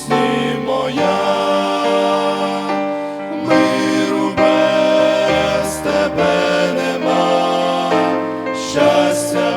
пісні моя, миру без тебе нема, щастя.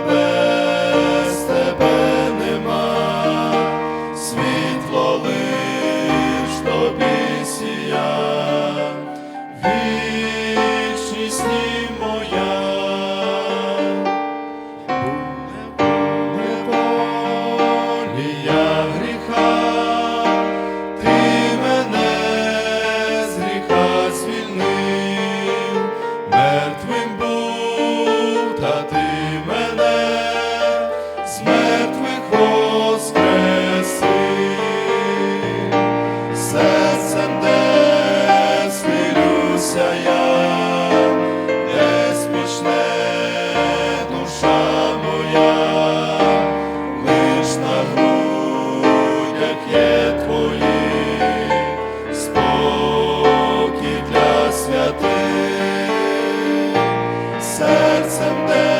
є твої, спокій для святих, серцем де.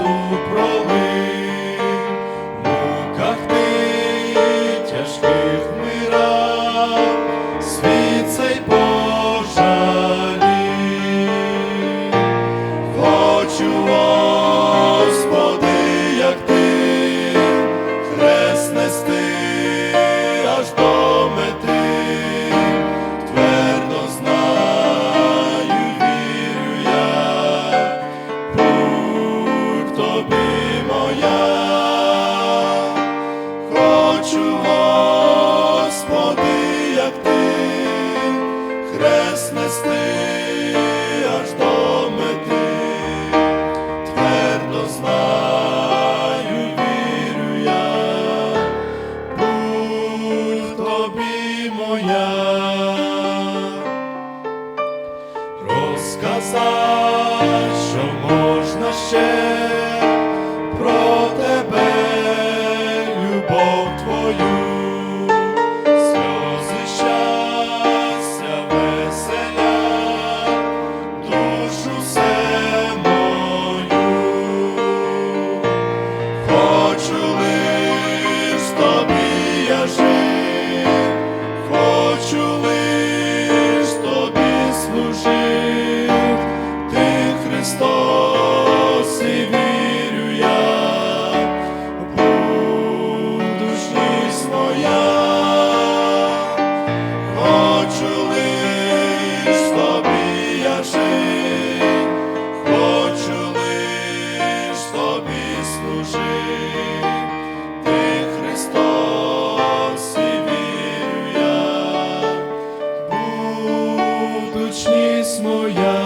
tu Христос, і вірю я, у душі хочу лиш тобі я жив, хочу лиш тобі служив, ти Христос, і вірю я, будучність моя.